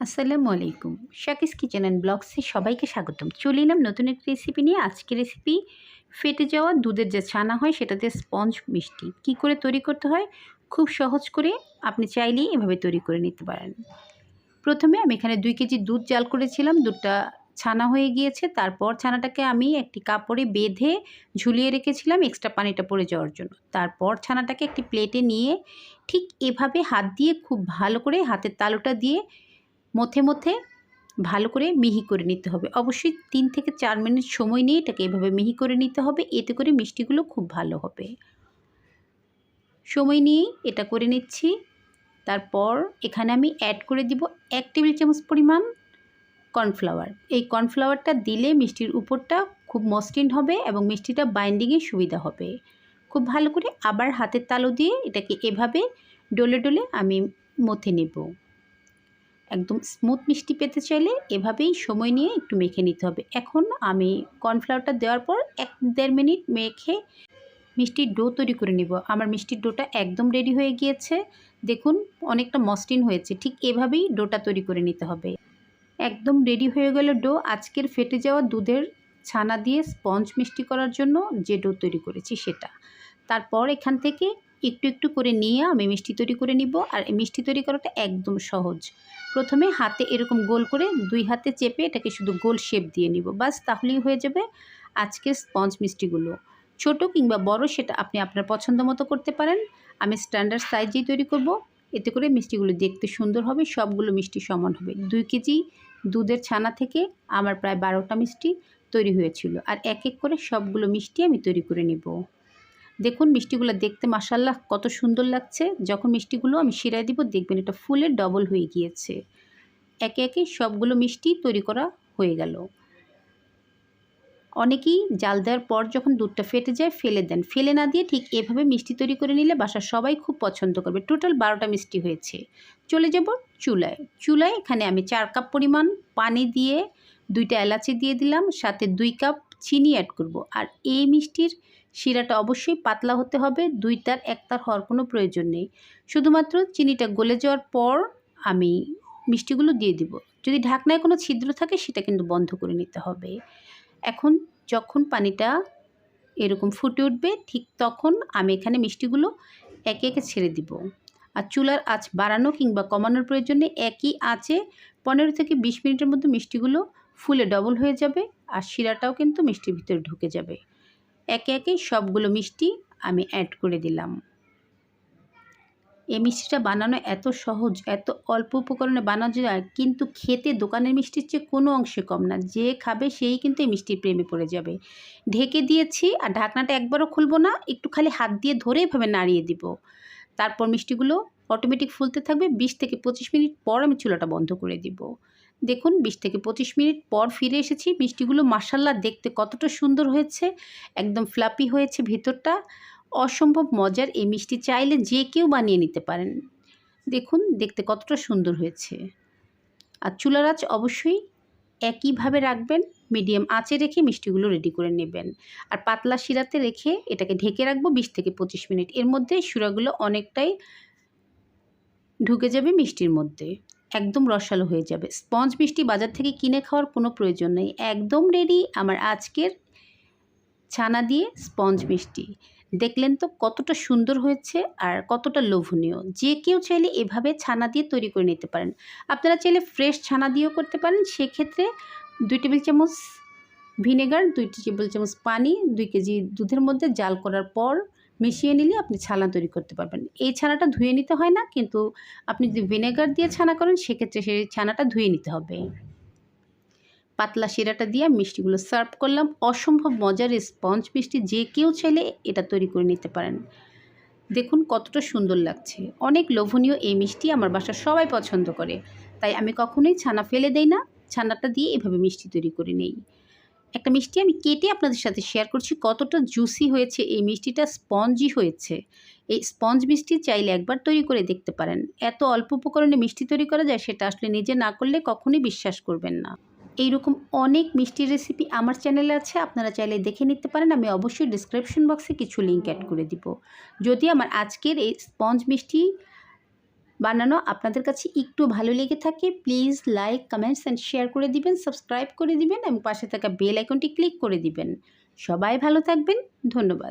আসসালামু আলাইকুম। শাকিস kitchen and ব্লগসে সবাইকে স্বাগতম। চলে এলাম নতুন একটি রেসিপি নিয়ে। আজকে রেসিপি ফেটে যাওয়া দুধের যে ছানা হয়, সেটাতে স্পঞ্জ মিষ্টি। কি করে তৈরি করতে হয়? খুব সহজ করে আপনি চাইলেই এভাবে তৈরি করে নিতে পারেন। প্রথমে আমি এখানে দুই কেজি দুধ জাল করেছিলাম। দুধটা ছানা হয়ে গিয়েছে। তারপর ছানাটাকে আমি একটি কাপড়ে বেঁধে ঝুলিয়ে রেখেছিলাম এক্সট্রা পানিটা পড়ে যাওয়ার জন্য। তারপর ছানাটাকে একটি প্লেটে নিয়ে ঠিক এভাবে হাত দিয়ে খুব ভালো করে হাতের তালুটা দিয়ে মধ্যে মধ্যে ভালো করে মিহি করে নিতে হবে। অবশ্যই তিন থেকে চার মিনিট সময় নিয়ে এটাকে এভাবে মিহি করে নিতে হবে। এতে করে মিষ্টিগুলো খুব ভালো হবে। সময় নিয়েই এটা করে নিচ্ছি। তারপর এখানে আমি অ্যাড করে দিব এক টেবিল চামচ পরিমাণ কর্নফ্লাওয়ার। এই কর্নফ্লাওয়ারটা দিলে মিষ্টির উপরটা খুব মসৃণ হবে এবং মিষ্টিটা বাইন্ডিংয়ে সুবিধা হবে। খুব ভালো করে আবার হাতের তালু দিয়ে এটাকে এভাবে ডলে ডলে আমি মথে নেব। একদম স্মুথ মিষ্টি পেতে চাইলে এভাবেই সময় নিয়ে একটু মেখে নিতে হবে। এখন আমি কর্নফ্লাওয়ারটা দেওয়ার পর এক দেড় মিনিট মেখে মিষ্টির ডো তৈরি করে নিব। আমার মিষ্টির ডোটা একদম রেডি হয়ে গিয়েছে। দেখুন, অনেকটা মসৃণ হয়েছে। ঠিক এভাবেই ডোটা তৈরি করে নিতে হবে। একদম রেডি হয়ে গেল ডো আজকের ফেটে যাওয়া দুধের ছানা দিয়ে স্পঞ্জ মিষ্টি করার জন্য যে ডো তৈরি করেছি সেটা। তারপর এখান থেকে একটু একটু করে নিয়ে আমি মিষ্টি তৈরি করে নিব। আর মিষ্টি তৈরি করাটা একদম সহজ। প্রথমে হাতে এরকম গোল করে দুই হাতে চেপে এটাকে শুধু গোল শেপ দিয়ে নিব। বাস তাহলেই হয়ে যাবে আজকের স্পঞ্জ মিষ্টিগুলো। ছোট কিংবা বড় সেটা আপনি আপনার পছন্দ মতো করতে পারেন। আমি স্ট্যান্ডার্ড সাইজেই তৈরি করব। এতে করে মিষ্টিগুলো দেখতে সুন্দর হবে, সবগুলো মিষ্টি সমান হবে। দুই কেজি দুধের ছানা থেকে আমার প্রায় বারোটা মিষ্টি তৈরি হয়েছিল। আর এক এক করে সবগুলো মিষ্টি আমি তৈরি করে নেব। দেখুন মিষ্টিগুলো দেখতে মাসাল্লাহ কত সুন্দর লাগছে। যখন মিষ্টিগুলো আমি শিরায় দিব, দেখবেন এটা ফুলের ডবল হয়ে গিয়েছে। একে একে সবগুলো মিষ্টি তৈরি করা হয়ে গেল। অনেকেই জাল দেওয়ার পর যখন দুধটা ফেটে যায়, ফেলে দেন। ফেলে না দিয়ে ঠিক এভাবে মিষ্টি তৈরি করে নিলে বাসার সবাই খুব পছন্দ করবে। টোটাল বারোটা মিষ্টি হয়েছে। চলে যাব চুলায়। চুলায় এখানে আমি চার কাপ পরিমাণ পানি দিয়ে দুইটা এলাচি দিয়ে দিলাম, সাথে দুই কাপ চিনি অ্যাড করব। আর এই মিষ্টির শিরাটা অবশ্যই পাতলা হতে হবে দুই তার এক তার হওয়ার কোনো প্রয়োজন নেই। শুধুমাত্র চিনিটা গলে যাওয়ার পর আমি মিষ্টিগুলো দিয়ে দিব। যদি ঢাকনায় কোনো ছিদ্র থাকে সেটা কিন্তু বন্ধ করে নিতে হবে। এখন যখন পানিটা এরকম ফুটে উঠবে, ঠিক তখন আমি এখানে মিষ্টিগুলো একে একে ছেড়ে দিব। আর চুলার আঁচ বাড়ানো কিংবা কমানোর প্রয়োজনে একই আঁচে পনেরো থেকে বিশ মিনিটের মধ্যে মিষ্টিগুলো ফুলে ডবল হয়ে যাবে আর শিরাটাও কিন্তু মিষ্টির ভিতরে ঢুকে যাবে। একে একে সবগুলো মিষ্টি আমি অ্যাড করে দিলাম। এই মিষ্টিটা বানানো এত সহজ, এত অল্প উপকরণে বানানো যায়, কিন্তু খেতে দোকানের মিষ্টির চেয়ে কোনো অংশে কম না। যে খাবে সেই কিন্তু এই মিষ্টির প্রেমে পড়ে যাবে। ঢেকে দিয়েছি আর ঢাকনাটা একবারও খুলবো না, একটু খালি হাত দিয়ে ধরে এভাবে নাড়িয়ে দিব। তারপর মিষ্টিগুলো অটোমেটিক ফুলতে থাকবে। বিশ থেকে পঁচিশ মিনিট পর আমি চুলাটা বন্ধ করে দিব। দেখুন, বিশ থেকে পঁচিশ মিনিট পর ফিরে এসেছি। মিষ্টিগুলো মাসাল্লা দেখতে কতটা সুন্দর হয়েছে, একদম ফ্লাপি হয়েছে ভিতরটা। অসম্ভব মজার এই মিষ্টি চাইলে যে কেউ বানিয়ে নিতে পারেন। দেখুন, দেখতে কতটা সুন্দর হয়েছে। আর চুলার আঁচ অবশ্যই একইভাবে রাখবেন, মিডিয়াম আঁচে রেখে মিষ্টিগুলো রেডি করে নেবেন। আর পাতলা শিরাতে রেখে এটাকে ঢেকে রাখব বিশ থেকে পঁচিশ মিনিট। এর মধ্যে শিরাগুলো অনেকটাই ঢুকে যাবে মিষ্টির মধ্যে। একদম রসালো হয়ে যাবে। স্পঞ্জ মিষ্টি বাজার থেকে কিনে খাওয়ার কোনো প্রয়োজন নেই। একদম রেডি আমার আজকের ছানা দিয়ে স্পঞ্জ মিষ্টি। দেখলেন তো কতটা সুন্দর হয়েছে আর কতটা লোভনীয়। যে কেউ চাইলে এভাবে ছানা দিয়ে তৈরি করে নিতে পারেন। আপনারা চাইলে ফ্রেশ ছানা দিয়েও করতে পারেন। সেক্ষেত্রে দুই টেবিল চামচ ভিনেগার, দুই টেবিল চামচ পানি, দুই কেজি দুধের মধ্যে জাল করার পর মিশিয়ে নিলে আপনি ছানা তৈরি করতে পারবেন। এই ছানাটা ধুয়ে নিতে হয় না, কিন্তু আপনি যদি ভিনেগার দিয়ে ছানা করেন, সেক্ষেত্রে সেই ছানাটা ধুয়ে নিতে হবে। পাতলা শিরাটা দিয়ে মিষ্টিগুলো সার্ভ করলাম। অসম্ভব মজার স্পঞ্জ মিষ্টি, যে কেউ চাইলে এটা তৈরি করে নিতে পারেন। দেখুন কতটা সুন্দর লাগছে। অনেক লোভনীয় এই মিষ্টি আমার বাসার সবাই পছন্দ করে। তাই আমি কখনোই ছানা ফেলে দেই না। ছানাটা দিয়ে এভাবে মিষ্টি তৈরি করে নেই। একটা মিষ্টি আমি কেটে আপনাদের সাথে শেয়ার করছি, কতটা জুসি হয়েছে, এই মিষ্টিটা স্পঞ্জি হয়েছে। এই স্পঞ্জ মিষ্টি চাইলে একবার তৈরি করে দেখতে পারেন। এত অল্প উপকরণে মিষ্টি তৈরি করা যায়, সেটা আসলে নিজে না করলে কখনোই বিশ্বাস করবেন না। এইরকম অনেক মিষ্টির রেসিপি আমার চ্যানেলে আছে, আপনারা চাইলে দেখে নিতে পারেন, আমি অবশ্যই ডিসক্রিপশন বক্সে কিছু লিঙ্ক অ্যাড করে দিব। যদি আমার আজকের এই স্পঞ্জ মিষ্টি বানানো আপনাদের কাছে একটু ভালো লেগে থাকে please like comments and share করে দিবেন সাবস্ক্রাইব করে দিবেন এবং পাশে থাকা বেল আইকনটি ক্লিক করে দিবেন। সবাই ভালো থাকবেন, ধন্যবাদ।